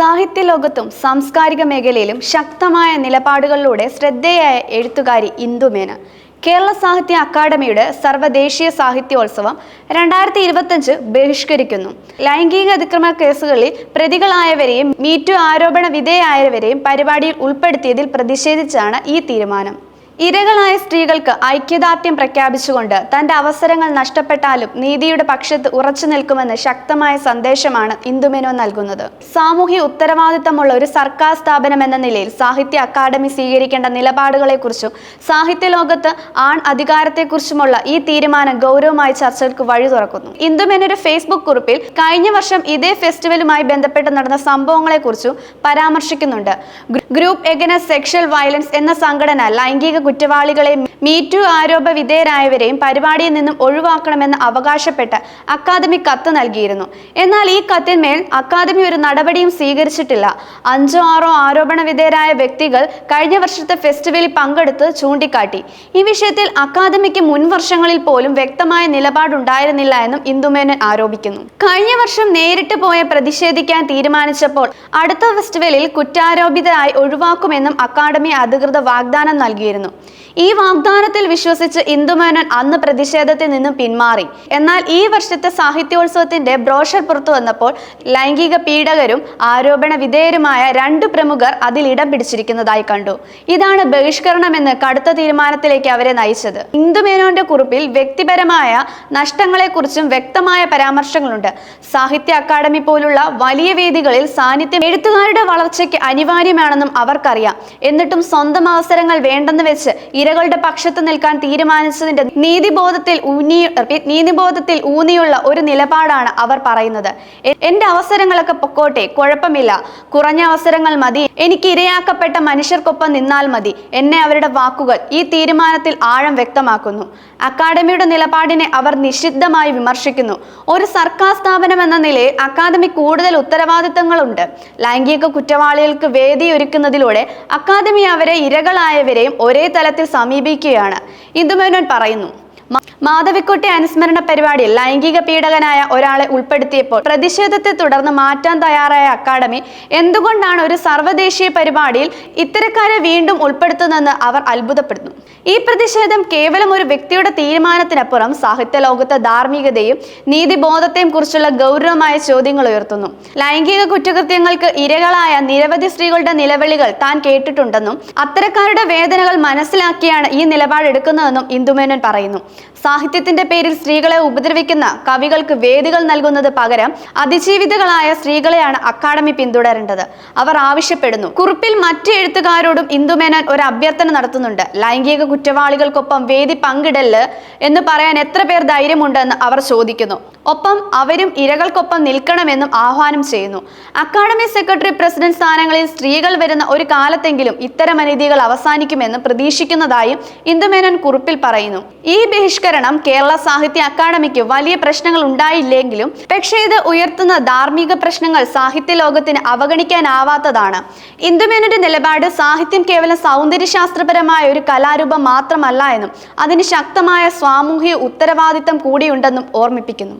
സാഹിത്യ ലോകത്തും സാംസ്കാരിക മേഖലയിലും ശക്തമായ നിലപാടുകളിലൂടെ ശ്രദ്ധേയായ എഴുത്തുകാരി ഇന്ദുമേന കേരള സാഹിത്യ അക്കാദമിയുടെ സർവദേശീയ സാഹിത്യോത്സവം രണ്ടായിരത്തി ഇരുപത്തഞ്ച് ബഹിഷ്കരിക്കുന്നു. ലൈംഗിക അതിക്രമ കേസുകളിൽ പ്രതികളായവരെയും മീറ്റു ആരോപണ വിധേയായവരെയും പരിപാടിയിൽ ഉൾപ്പെടുത്തിയതിൽ പ്രതിഷേധിച്ചാണ് ഈ തീരുമാനം. ഇരകളായ സ്ത്രീകൾക്ക് ഐക്യദാർഢ്യം പ്രഖ്യാപിച്ചുകൊണ്ട് തന്റെ അവസരങ്ങൾ നഷ്ടപ്പെട്ടാലും നീതിയുടെ പക്ഷത്ത് ഉറച്ചു നിൽക്കുമെന്ന് ശക്തമായ സന്ദേശമാണ് ഇന്ദുമേനോ നൽകുന്നത്. സാമൂഹ്യ ഉത്തരവാദിത്തമുള്ള ഒരു സർക്കാർ സ്ഥാപനം എന്ന നിലയിൽ സാഹിത്യ അക്കാദമി സ്വീകരിക്കേണ്ട നിലപാടുകളെക്കുറിച്ചും സാഹിത്യ ലോകത്ത് ആൺ അധികാരത്തെക്കുറിച്ചുമുള്ള ഈ തീരുമാനം ഗൗരവമായ ചർച്ചകൾക്ക് വഴി തുറക്കുന്നു. ഇന്ദുമേൻ ഫേസ്ബുക്ക് കുറിപ്പിൽ കഴിഞ്ഞ വർഷം ഇതേ ഫെസ്റ്റിവലുമായി ബന്ധപ്പെട്ട് നടന്ന സംഭവങ്ങളെക്കുറിച്ചും പരാമർശിക്കുന്നുണ്ട്. ഗ്രൂപ്പ് എഗനസ് സെക്ഷൽ വയലൻസ് എന്ന സംഘടന ലൈംഗിക കുറ്റവാളികളെ മീറ്റു ആരോപ വിധേയരായവരെയും പരിപാടിയിൽ നിന്നും ഒഴിവാക്കണമെന്ന് അവകാശപ്പെട്ട് അക്കാദമി കത്ത് നൽകിയിരുന്നു. എന്നാൽ ഈ കത്തിന്മേൽ അക്കാദമി ഒരു നടപടിയും സ്വീകരിച്ചിട്ടില്ല. അഞ്ചോ ആറോ ആരോപണ വിധേയരായ വ്യക്തികൾ കഴിഞ്ഞ വർഷത്തെ ഫെസ്റ്റിവലിൽ പങ്കെടുത്ത് ചൂണ്ടിക്കാട്ടി. ഈ വിഷയത്തിൽ അക്കാദമിക്ക് മുൻ വർഷങ്ങളിൽ പോലും വ്യക്തമായ നിലപാടുണ്ടായിരുന്നില്ല എന്നും ഇന്ദുമേനൻ ആരോപിക്കുന്നു. കഴിഞ്ഞ വർഷം നേരിട്ട് പോയ പ്രതിഷേധിക്കാൻ തീരുമാനിച്ചപ്പോൾ അടുത്ത ഫെസ്റ്റിവലിൽ കുറ്റാരോപിതരായി ഒഴിവാക്കുമെന്നും അക്കാദമി അധികൃതർ വാഗ്ദാനം നൽകിയിരുന്നു. ഈ വാഗ്ദാനത്തിൽ വിശ്വസിച്ച് ഇന്ദുമേനോൻ അന്ന് പ്രതിഷേധത്തിൽ നിന്നും പിന്മാറി. എന്നാൽ ഈ വർഷത്തെ സാഹിത്യോത്സവത്തിന്റെ ബ്രോഷർ പുറത്തു വന്നപ്പോൾ ലൈംഗിക പീഡകരും ആരോപണ വിധേയരുമായ രണ്ട് പ്രമുഖർ അതിൽ ഇടം പിടിച്ചിരിക്കുന്നതായി കണ്ടു. ഇതാണ് ബഹിഷ്കരണമെന്ന് കടുത്ത തീരുമാനത്തിലേക്ക് അവരെ നയിച്ചത്. ഇന്ദുമേനോന്റെ കുറിപ്പിൽ വ്യക്തിപരമായ നഷ്ടങ്ങളെക്കുറിച്ചും വ്യക്തമായ പരാമർശങ്ങളുണ്ട്. സാഹിത്യ അക്കാദമി പോലുള്ള വലിയ വേദികളിൽ സാന്നിധ്യം എഴുത്തുകാരുടെ വളർച്ചയ്ക്ക് അനിവാര്യമാണെന്നും അവർക്കറിയാം. എന്നിട്ടും സ്വന്തം അവസരങ്ങൾ വേണ്ടെന്ന് വെച്ച് ഇരകളുടെ പക്ഷത്ത് നിൽക്കാൻ തീരുമാനിച്ചതിന്റെ നീതിബോധത്തിൽ ഊന്നി നീതിബോധത്തിൽ ഊന്നിയുള്ള ഒരു നിലപാടാണ് അവർ പറയുന്നത്. എന്റെ അവസരങ്ങളൊക്കെ പൊക്കോട്ടെ കുഴപ്പമില്ല. കുറഞ്ഞ അവസരങ്ങൾ മതി. എനിക്ക് ഇരയാക്കപ്പെട്ട മനുഷ്യർക്കൊപ്പം നിന്നാൽ മതി. എന്നെ അവരുടെ വാക്കുകൾ ഈ തീരുമാനത്തിൽ ആഴം വ്യക്തമാക്കുന്നു. അക്കാദമിയുടെ നിലപാടിനെ അവർ നിഷിദ്ധമായി വിമർശിക്കുന്നു. ഒരു സർക്കാർ സ്ഥാപനം എന്ന നിലയിൽ അക്കാദമി കൂടുതൽ ഉത്തരവാദിത്തങ്ങളുണ്ട്. ലൈംഗിക കുറ്റവാളികൾക്ക് വേദിയൊരുക്കുന്നതിലൂടെ അക്കാദമി അവരെ ഇരകളായവരെയും ഒരേ തലത്തിൽ സമീപിക്കുകയാണ് ഇന്ദുമേനോൻ പറയുന്നു. മാധവിക്കുട്ടി അനുസ്മരണ പരിപാടിയിൽ ലൈംഗിക പീഡകനായ ഒരാളെ ഉൾപ്പെടുത്തിയപ്പോൾ പ്രതിഷേധത്തെ തുടർന്ന് മാറ്റാൻ തയ്യാറായ അക്കാദമി എന്തുകൊണ്ടാണ് ഒരു സർവദേശീയ പരിപാടിയിൽ ഇത്തരക്കാരെ വീണ്ടും ഉൾപ്പെടുത്തുന്നതെന്ന് അവർ അത്ഭുതപ്പെടുന്നു. ഈ പ്രതിഷേധം കേവലം ഒരു വ്യക്തിയുടെ തീരുമാനത്തിനപ്പുറം സാഹിത്യ ലോകത്തെ ധാർമ്മികതയും നീതിബോധത്തെയും കുറിച്ചുള്ള ഗൗരവമായ ചോദ്യങ്ങൾ ഉയർത്തുന്നു. ലൈംഗിക കുറ്റകൃത്യങ്ങൾക്ക് ഇരകളായ നിരവധി സ്ത്രീകളുടെ നിലവിളികൾ താൻ കേട്ടിട്ടുണ്ടെന്നും അത്തരക്കാരുടെ വേദനകൾ മനസ്സിലാക്കിയാണ് ഈ നിലപാടെടുക്കുന്നതെന്നും ഇന്ദുമേനൻ പറയുന്നു. സാഹിത്യത്തിന്റെ പേരിൽ സ്ത്രീകളെ ഉപദ്രവിക്കുന്ന കവികൾക്ക് വേദികൾ നൽകുന്നത് പകരം അതിജീവിതകളായ സ്ത്രീകളെയാണ് അക്കാദമി പിന്തുടരേണ്ടത്. അവർ ആവശ്യപ്പെടുന്നു. കുറിപ്പിൽ മറ്റു എഴുത്തുകാരോടും ഇന്ദുമേനോൻ ഒരു അഭ്യർത്ഥന നടത്തുന്നുണ്ട്. ലൈംഗിക കുറ്റവാളികൾക്കൊപ്പം വേദി പങ്കിടൽ എന്ന് പറയാൻ എത്ര പേർ ധൈര്യമുണ്ടെന്ന് അവർ ചോദിക്കുന്നു. ഒപ്പം അവരും ഇരകൾക്കൊപ്പം നിൽക്കണമെന്നും ആഹ്വാനം ചെയ്യുന്നു. അക്കാദമി സെക്രട്ടറി പ്രസിഡന്റ് സ്ഥാനങ്ങളിൽ സ്ത്രീകൾ വരുന്ന ഒരു കാലത്തെങ്കിലും ഇത്തരം അനീതികൾ അവസാനിക്കുമെന്ന് പ്രതീക്ഷിക്കുന്നതായും ഇന്ദുമേനോൻ കുറിപ്പിൽ പറയുന്നു. ഈ ബഹിഷ്കരണം കേരള സാഹിത്യ അക്കാദമിക്ക് വലിയ പ്രശ്നങ്ങൾ ഉണ്ടായില്ലെങ്കിലും പക്ഷേ ഇത് ഉയർത്തുന്ന ധാർമ്മിക പ്രശ്നങ്ങൾ സാഹിത്യ ലോകത്തിന് അവഗണിക്കാനാവാത്തതാണ്. ഇന്ദുമേനോന്റെ നിലപാട് സാഹിത്യം കേവലം സൗന്ദര്യശാസ്ത്രപരമായ ഒരു കലാരൂപം മാത്രമല്ല എന്നും അതിന് ശക്തമായ സാമൂഹിക ഉത്തരവാദിത്തം കൂടിയുണ്ടെന്നും ഓർമ്മിപ്പിക്കുന്നു.